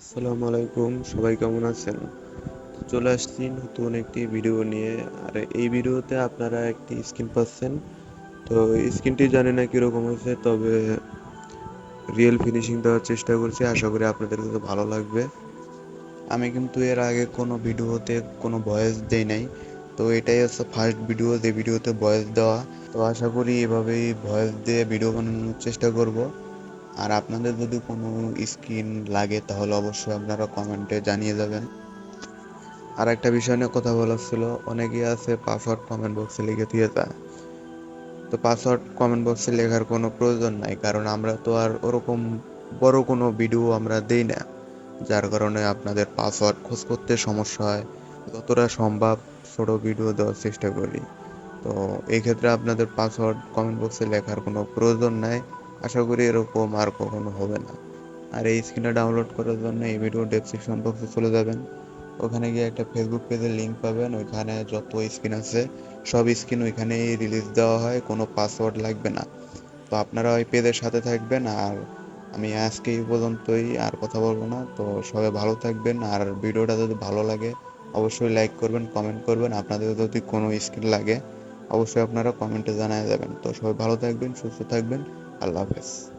আসসালামু আলাইকুম, সবাই কেমন আছেন? চলে আসছি নতুন একটি ভিডিও নিয়ে। আর এই ভিডিওতে আপনারা একটি স্ক্রিন পাচ্ছেন। তো স্ক্রিনটি জানি না কীরকম হয়েছে, তবে রিয়েল ফিনিশিং দেওয়ার চেষ্টা করছি। আশা করি আপনাদের কাছে ভালো লাগবে। আমি কিন্তু এর আগে কোনো ভিডিওতে কোনো ভয়েস দেই নাই। তো এটাই হচ্ছে ফার্স্ট ভিডিও যে ভিডিওতে ভয়েস দেওয়া। তো আশা করি এভাবেই ভয়েস দিয়ে ভিডিও বানানোর চেষ্টা করব। আর আপনাদের যদি কোনো স্কিন লাগে, তাহলে অবশ্যই আপনারা কমেন্টে জানিয়ে যাবেন। আর একটা বিষয় নিয়ে কথা বলার ছিল, অনেকেই আছে পাসওয়ার্ড কমেন্ট বক্সে লিখে দিয়ে যায়। তো পাসওয়ার্ড কমেন্ট বক্সে লেখার কোনো প্রয়োজন নাই, কারণ আমরা তো আর ওরকম বড় কোনো ভিডিও আমরা দেই না, যার কারণে আপনাদের পাসওয়ার্ড খোঁজ করতে সমস্যা হয়। যতটা সম্ভব ছোট ভিডিও দেওয়ার চেষ্টা করি। তো এই ক্ষেত্রে আপনাদের পাসওয়ার্ড কমেন্ট বক্সে লেখার কোনো প্রয়োজন নাই। আশা করি এরকম আর কখনো হবে না। আর এই স্ক্রিনটা ডাউনলোড করার জন্য এই ভিডিও ডেসক্রিপশন বক্সে চলে যাবেন। ওখানে গিয়ে একটা ফেসবুক পেজের লিঙ্ক পাবেন। ওইখানে যত স্ক্রিন আছে, সব স্ক্রিন ওইখানেই রিলিজ দেওয়া হয়, কোনো পাসওয়ার্ড লাগবে না। তো আপনারা ওই পেজের সাথে থাকবেন আর আমি আজকে এই পর্যন্তই, আর কথা বলব না। তো সবাই ভালো থাকবেন। আর ভিডিওটা যদি ভালো লাগে, অবশ্যই লাইক করবেন কমেন্ট করবেন। আপনাদের যদি কোনো স্ক্রিন লাগে, অবশ্যই আপনারা কমেন্টে জানিয়ে যাবেন। তো সবাই ভালো থাকবেন, সুস্থ থাকবেন। আল্লাহ হাফেজ।